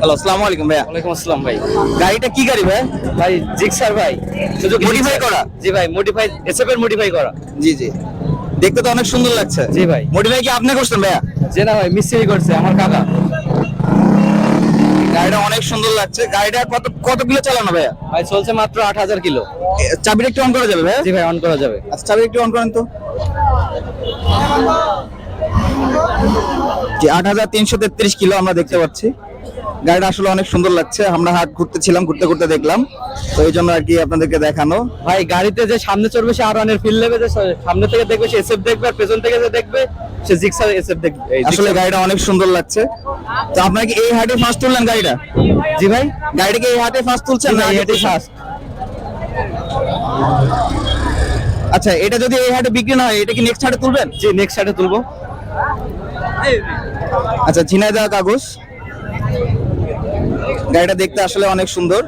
Hello আসসালামু আলাইকুম ভাইয়া। ওয়ালাইকুম আসসালাম ভাই। গাড়িটা কি গাড়ি ভাই? ভাই জিক্সার ভাই। Modify Gixxer. করা? জি ভাই মডিফাই এসএফ এর মডিফাই করা। জি জি। দেখতে তো অনেক সুন্দর লাগছে। জি ভাই। মডিফাই কি আপনি করছেন ভাইয়া? যে না ভাই মিস্ত্রি করছে আমার কাকা। গাড়িটা অনেক সুন্দর লাগছে। গাড়িটা কত কত কিলো চালানো ভাইয়া? ভাই চলছে মাত্র আট হাজার কিলো। চাবিটা একটু অন করা যাবে ভাইয়া? জি ভাই অন করা যাবে। আচ্ছা চাবি একটু অন করেন তো। জি আট হাজার তিনশো তেত্রিশ কিলো আমরা দেখতে পাচ্ছি। গাড়িটা আসলে অনেক সুন্দর লাগছে। আমরা হাট ঘুরতেছিলাম ঘুরতে ঘুরতে দেখলাম। তো এই জন্য আর কি আপনাদেরকে দেখানো। ভাই গাড়িতে যে সামনে চড়বে সে আর ওয়ানের ফিল নেবে যে সামনে থেকে দেখবে সে এসএফ দেখবে আর পেছন থেকে যে দেখবে সে জিক্সার এসএফ দেখবে। আসলে গাড়িটা অনেক সুন্দর লাগছে। তো আপনারা কি এই হাটে ফার্স্ট তুললেন গাড়িটা? জি ভাই। গাড়িটা কি এই হাটে ফার্স্ট তুলছেন না আগে এটাই ফার্স্ট আচ্ছা এটা যদি এই হাটে বিক্রি না হয় এটা কি নেক্সট হাটে তুলবেন? জি নেক্সট সাইডে তুলবো। আচ্ছা ঝিনাইদহ কাগজ। গাড়িটা দেখতে আসলে অনেক সুন্দর।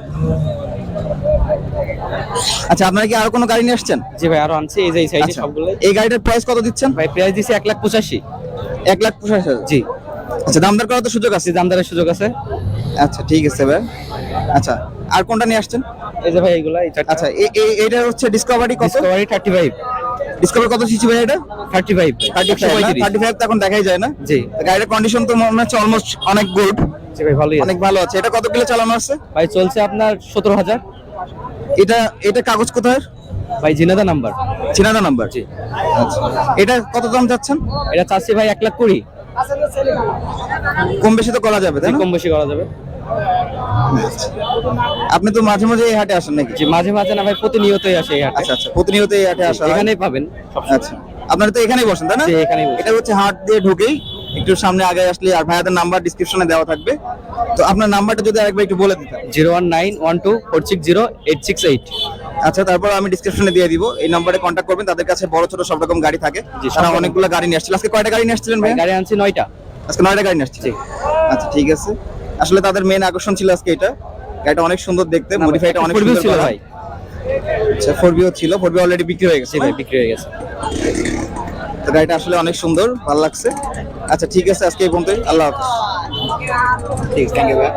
আচ্ছা আপনারা কি আরও কোনো গাড়ি নিয়ে আসছেন? জি ভাই আরও আনছি। এই যে এই সাইডে আচ্ছা সবগুলো এই গাড়িটার প্রাইস কত দিচ্ছেন? ভাই প্রাইস দিছি এক লাখ পঁচাশি। এক লাখ পঁচাশি হাজার? জি। আচ্ছা দামদার করার তো সুযোগ আছে। দামদারের সুযোগ আছে। আচ্ছা ঠিক আছে ভাই। আচ্ছা আর কোনটা নিয়ে আসছেন? এই যে ভাই এগুলা এই চারটা। আচ্ছা এই এই- এইটা হচ্ছে ডিসকভারি কত? ডিসকভারি থার্টি ফাইভ ডিসকভারি কত সিসি ভাই এটা? Thirty five thirty five thirty five তো এখন দেখাই যায় না? জি। গাড়ির কন্ডিশন তো মনে হচ্ছে অলমোস্ট অনেক গুড জি ভাই ভালোই অনেক ভালো আছে। এটা কত কিলো চালানো আছে? ভাই চলছে আপনার সতেরো হাজার। এটা এটা কাগজ কোথায়? ভাই জিনাদা নাম্বার। চিনাদা নাম্বার? জি। আচ্ছা। এটা কত দাম যাচ্ছেন এটা চাচ্ছি ভাই এক লাখ কুড়ি। কম বেশি তো করা যাবে তাই কম বেশি করা যাবে। আপনি তো মাঝে মাঝে এই হাটে আসেন নাকি? জি মাঝে মাঝে না ভাই প্রতিনিয়তই আসে এই হাটে। আচ্ছা আচ্ছা প্রতিনিয়ত এই হাটে আসা হয়? এখানেই পাবেন। আচ্ছা। আপনারা তো এখানেই বসেন তাই না? জি, এখানেই বসি। এটা হচ্ছে হাট দিয়ে ঢুকেই একটু সামনে আগে আসলে আর ভাইয়াদের নাম্বার ডিসক্রিপশনে দেওয়া থাকবে। তো আপনার নাম্বারটা যদি আরেকবার একটু বলে দিতেন। Zero one nine one two four six zero eight six eight. আচ্ছা তারপর আমি ডিসক্রিপশনে দিয়ে দিব। এই নম্বরে কন্ট্যাক্ট করবেন তাদের কাছে বড় ছোট সব রকম গাড়ি থাকে। জি, সব তারা রকম। অনেকগুলো গাড়ি নিয়ে আসছিল। আজকে কয়টা গাড়ি নিয়ে আসছিলেন ভাই গাড়ি আনছি নয়টা। আজকে নয়টা গাড়ি নিয়ে আসছিল জি। আচ্ছা ঠিক আছে। আসলে তাদের মেন আকর্ষণ ছিল আজকে এটা। গাড়িটা অনেক সুন্দর দেখতে মডিফাইটা অনেক সুন্দর ছিল ভাই। আচ্ছা ফোর বিও ছিল ফোর বিও অলরেডি বিক্রি হয়ে গেছে জি ভাই বিক্রি হয়ে গেছে। তো গাড়িটা আসলে অনেক সুন্দর ভালো লাগছে। আচ্ছা ঠিক আছে আজকে এই পর্যন্তই। আল্লাহ হাফেজ। ঠিক থ্যাংক ইউ ভাই।